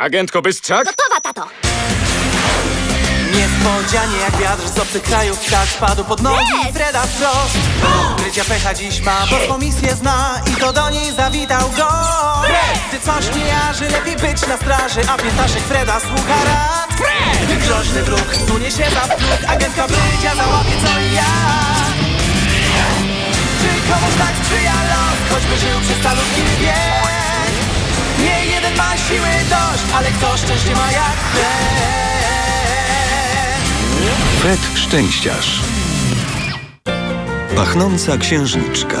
Agentko Bystrzak? Gotowa, tato! Niespodzianie jak wiatr z obcych krajów Tak spadł pod nogi Fred! Freda wprost Grycia pecha dziś ma, bo misję zna I to do niej zawitał go. Gdy coś nie jarzy, lepiej być na straży A piętaszek Freda słucha rad. Gdy groźny wróg sunie się za próg Agentka Brycia załapie co i jak Czy komuś tak sprzyja los Choćby żył przez calutki wiek siły dość Ale kto szczęście ma jak ten Fred Szczęściarz. Pachnąca księżniczka.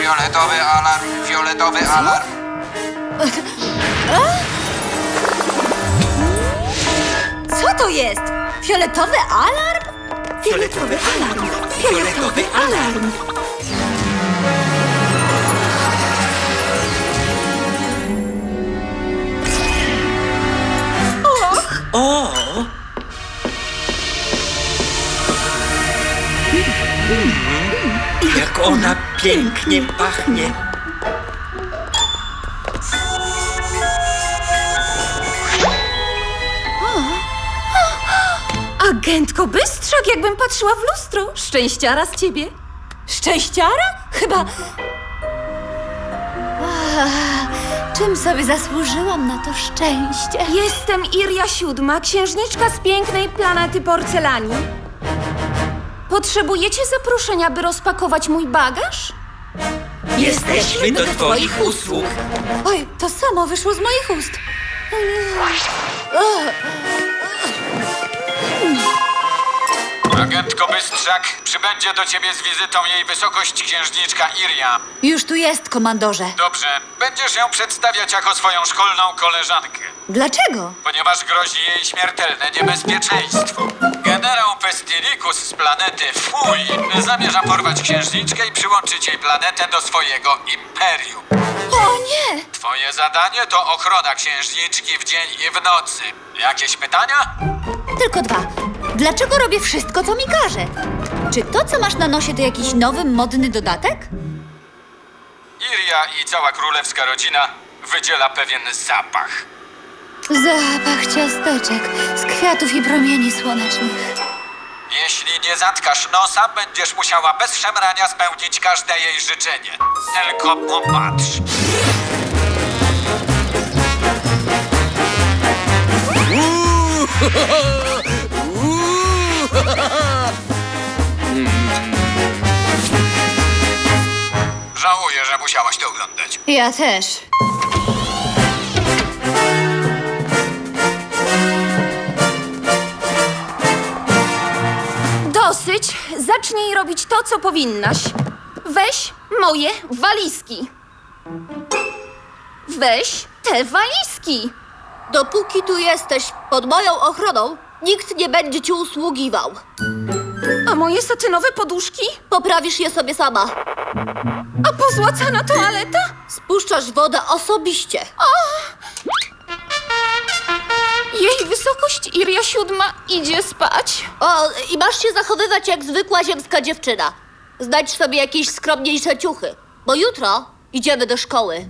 Fioletowy alarm, fioletowy alarm. Co to jest? Fioletowy alarm? Fioletowy alarm! Fioletowy alarm! Jak ona pięknie pachnie. Agentko Bystrzak, jakbym patrzyła w lustro. Szczęściara z ciebie. Szczęściara? Chyba... Czym sobie zasłużyłam na to szczęście? Jestem Iria Siódma, księżniczka z pięknej planety porcelani. Potrzebujecie zaproszenia, by rozpakować mój bagaż? Jesteśmy do twoich usług. Oj, to samo wyszło z moich ust. Agentko Bystrzak, przybędzie do ciebie z wizytą jej wysokość księżniczka Iria. Już tu jest, komandorze. Dobrze, będziesz ją przedstawiać jako swoją szkolną koleżankę, Dlaczego? ponieważ grozi jej śmiertelne niebezpieczeństwo. Generał Pestilikus z planety Fuj zamierza porwać księżniczkę i przyłączyć jej planetę do swojego imperium. O nie! Twoje zadanie to ochrona księżniczki w dzień i w nocy. Jakieś pytania? Tylko dwa. Dlaczego robię wszystko, co mi każe? Czy to, co masz na nosie, to jakiś nowy, modny dodatek? Iria i cała królewska rodzina wydziela pewien zapach. Zapach ciasteczek z kwiatów i promieni słonecznych. Jeśli nie zatkasz nosa, będziesz musiała bez szemrania spełnić każde jej życzenie. Tylko popatrz. Żałuję, że musiałaś to oglądać. Ja też. Dosyć. Zacznij robić to, co powinnaś. Weź moje walizki. Weź te walizki. Dopóki tu jesteś pod moją ochroną, nikt nie będzie ci usługiwał. Moje satynowe poduszki? Poprawisz je sobie sama. A pozłacana toaleta? Spuszczasz wodę osobiście. Jej wysokość Iria Siódma idzie spać. O, i masz się zachowywać jak zwykła ziemska dziewczyna. Znajdź sobie jakieś skromniejsze ciuchy, bo jutro idziemy do szkoły.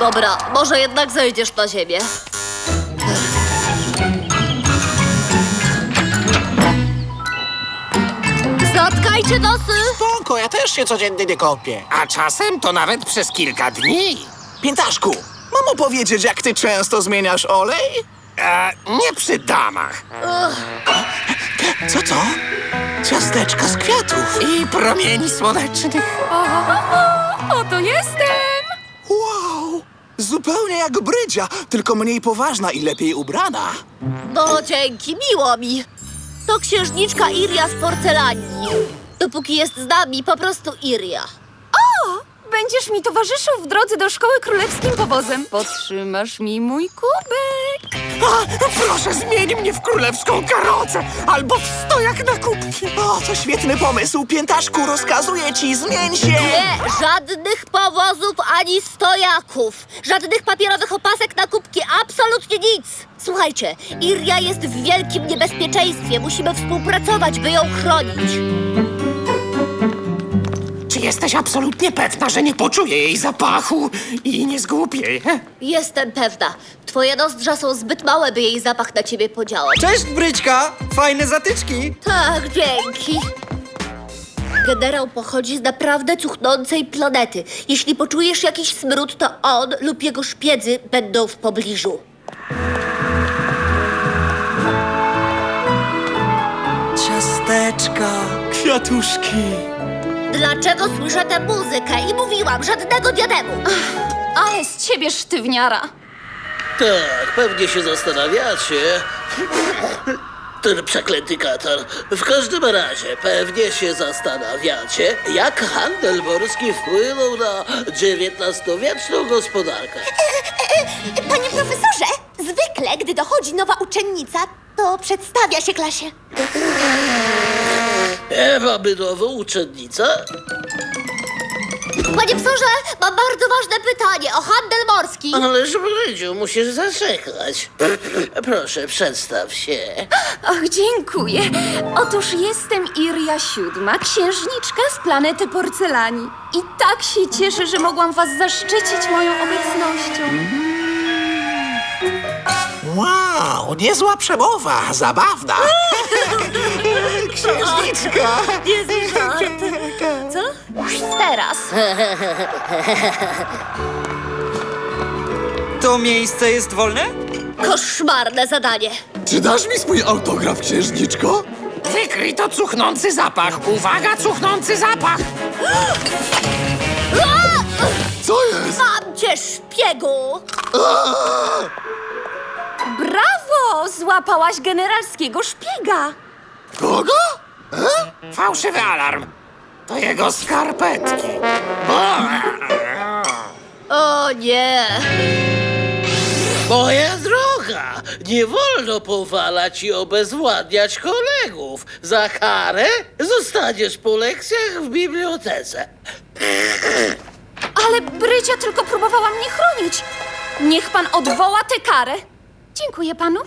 Dobra, może jednak zejdziesz na ziemię. Zatkajcie nosy! Spoko, ja też się codziennie nie kąpię. A czasem to nawet przez kilka dni. Piętaszku, mam opowiedzieć, jak ty często zmieniasz olej? E, nie przy damach. Co to? Ciasteczka z kwiatów. I promieni słonecznych. Oto jestem! Wow! Zupełnie jak Brydzia, tylko mniej poważna i lepiej ubrana. No dzięki, miło mi. To księżniczka Iria z porcelanii. Dopóki jest z nami, po prostu Iria. Będziesz mi towarzyszył w drodze do szkoły królewskim powozem. Podtrzymasz mi mój kubek. A, proszę, zmień mnie w królewską karocę albo w stojak na kubki. O, to świetny pomysł, Piętaszku, rozkazuję ci, zmień się! Nie, żadnych powozów ani stojaków. Żadnych papierowych opasek na kubki, absolutnie nic. Słuchajcie, Iria jest w wielkim niebezpieczeństwie. Musimy współpracować, by ją chronić. Jesteś absolutnie pewna, że nie poczuję jej zapachu i nie zgłupieję? Jestem pewna. Twoje nozdrza są zbyt małe, by jej zapach na ciebie podziałał. Cześć, Bryczka! Fajne zatyczki! Tak, dzięki. Generał pochodzi z naprawdę cuchnącej planety. Jeśli poczujesz jakiś smród, to on lub jego szpiedzy będą w pobliżu. Ciasteczka, kwiatuszki. Dlaczego słyszę tę muzykę? I mówiłam, żadnego diademu. Ale z ciebie sztywniara. Tak, pewnie się zastanawiacie. Ten przeklęty katar. W każdym razie, pewnie się zastanawiacie, jak handel morski wpłynął na XIX-wieczną gospodarkę. Panie profesorze, zwykle, gdy dochodzi nowa uczennica, to przedstawia się klasie. E, mamy nową uczennicę? Panie profesorze, mam bardzo ważne pytanie o handel morski. Ależ Brydziu, musisz zaczekać. Proszę, przedstaw się. Och, dziękuję. Otóż jestem Iria Siódma, księżniczka z planety Porcelani. I tak się cieszę, że mogłam was zaszczycić moją obecnością. Wow, niezła przemowa, zabawna. Księżniczka. Co? Teraz. To miejsce jest wolne? Koszmarne zadanie. Czy dasz mi swój autograf, księżniczko? Wykryj to cuchnący zapach. Uwaga, cuchnący zapach. Co jest? Mam cię, szpiegu! Brawo! Złapałaś generalskiego szpiega. Kogo? Fałszywy alarm. To jego skarpetki. O nie! Moja droga, nie wolno powalać i obezwładniać kolegów. Za karę zostaniesz po lekcjach w bibliotece. Ale Brycia tylko próbowała mnie chronić. Niech pan odwoła tę karę. Dziękuję panu.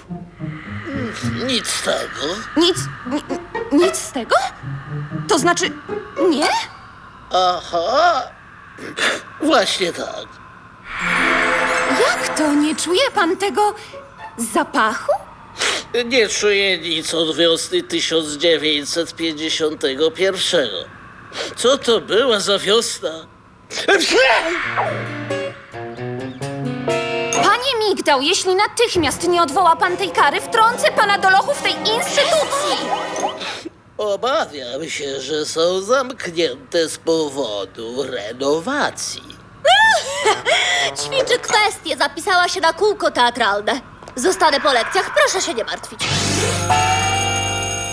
Nic z tego. Nic. ni- nic z tego? To znaczy. Nie? Aha. Właśnie tak. Jak to? Nie czuje pan tego zapachu? Nie czuję nic od wiosny 1951. Co to była za wiosna? Panie Migdał, jeśli natychmiast nie odwoła pan tej kary, wtrącę pana do lochów tej instytucji. Obawiam się, że są zamknięte z powodu renowacji. Ćwiczy kwestie, zapisała się na kółko teatralne. Zostanę po lekcjach, proszę się nie martwić.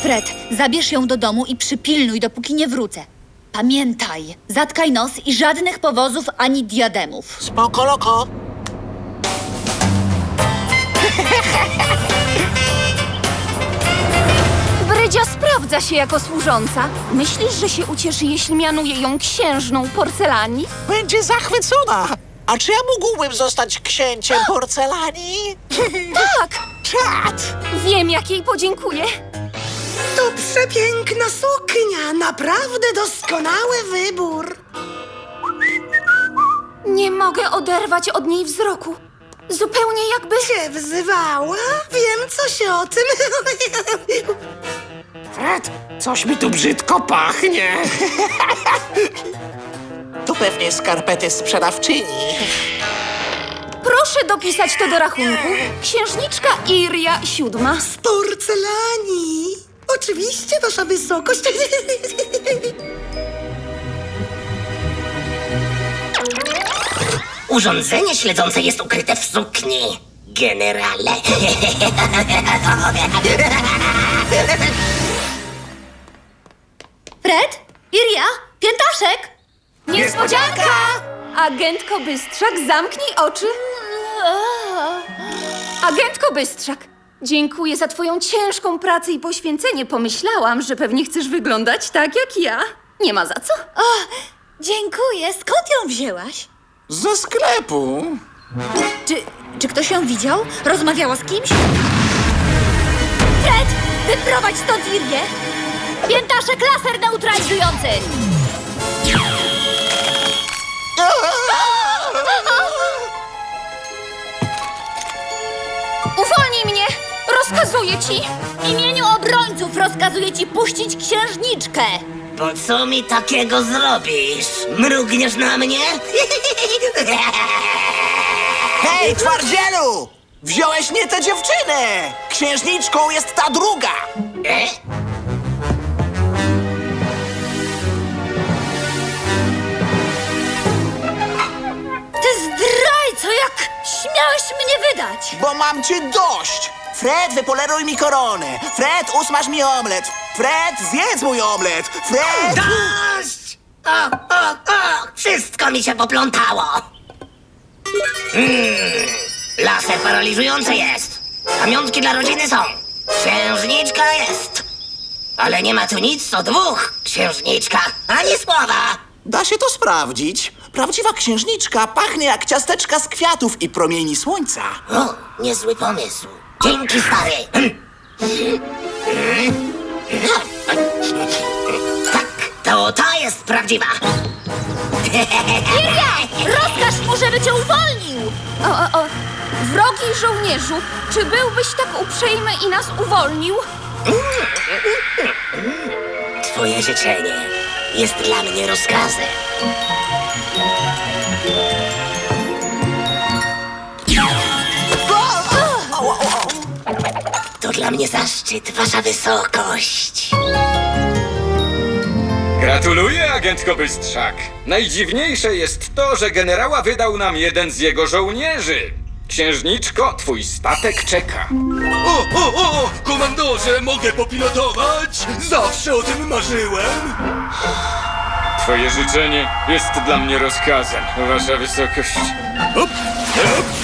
Fred, zabierz ją do domu i przypilnuj, dopóki nie wrócę. Pamiętaj, zatkaj nos i żadnych powozów ani diademów. Spoko, loko. Brydzia sprawdza się jako służąca. Myślisz, że się ucieszy, jeśli mianuje ją księżną porcelani? Będzie zachwycona. A czy ja mógłbym zostać księciem porcelani? Tak! Czad! Wiem, jak jej podziękuję. To przepiękna suknia, naprawdę doskonały wybór. Nie mogę oderwać od niej wzroku. Zupełnie jakby... Cię wzywała? Wiem coś o tym. Fred, coś mi tu brzydko pachnie. To pewnie skarpety sprzedawczyni. Proszę dopisać to do rachunku. Księżniczka Iria Siódma. Z porcelani. Oczywiście, wasza wysokość. Urządzenie śledzące jest ukryte w sukni. Generale. Fred? Iria? Piętaszek? Niespodzianka! Agentko Bystrzak, zamknij oczy. Agentko Bystrzak, dziękuję za twoją ciężką pracę i poświęcenie. Pomyślałam, że pewnie chcesz wyglądać tak jak ja. Nie ma za co. O, dziękuję. Skąd ją wzięłaś? Ze sklepu. Czy, czy ktoś ją widział? Rozmawiała z kimś? Fred, wyprowadź stąd Lirię! Piętaszek laser neutralizujący! Uwolnij mnie! Rozkazuję ci! W imieniu obrońców rozkazuję ci puścić księżniczkę! Po co mi takiego zrobisz? Mrugniesz na mnie? Hej, twardzielu! Wziąłeś nie tę dziewczynę! Księżniczką jest ta druga! E? Ty zdrajco, jak śmiałeś mnie wydać? Bo mam cię dość! Fred, wypoleruj mi koronę! Fred, usmaż mi omlet! Fred, zjedz mój omlet! Fred! Dość! O, o, o! Wszystko mi się poplątało! Mm, laser paraliżujący jest. Pamiątki dla rodziny są. Księżniczka jest. Ale nie ma tu nic o dwóch księżniczkach. Ani słowa. Da się to sprawdzić. Prawdziwa księżniczka pachnie jak ciasteczka z kwiatów i promieni słońca. O, niezły pomysł. Dzięki, stary. to ta jest prawdziwa. Rozkaż mu, żeby cię uwolnił! O, o, o. Wrogi żołnierzu, czy byłbyś tak uprzejmy i nas uwolnił? Twoje życzenie jest dla mnie rozkazem. Mnie zaszczyt, wasza wysokość. Gratuluję, agentko Bystrzak. Najdziwniejsze jest to, że generała wydał nam jeden z jego żołnierzy. Księżniczko, twój statek czeka. O, o, o! Komandorze, mogę popilotować? Zawsze o tym marzyłem! Twoje życzenie jest dla mnie rozkazem, wasza wysokość. Hop, hop.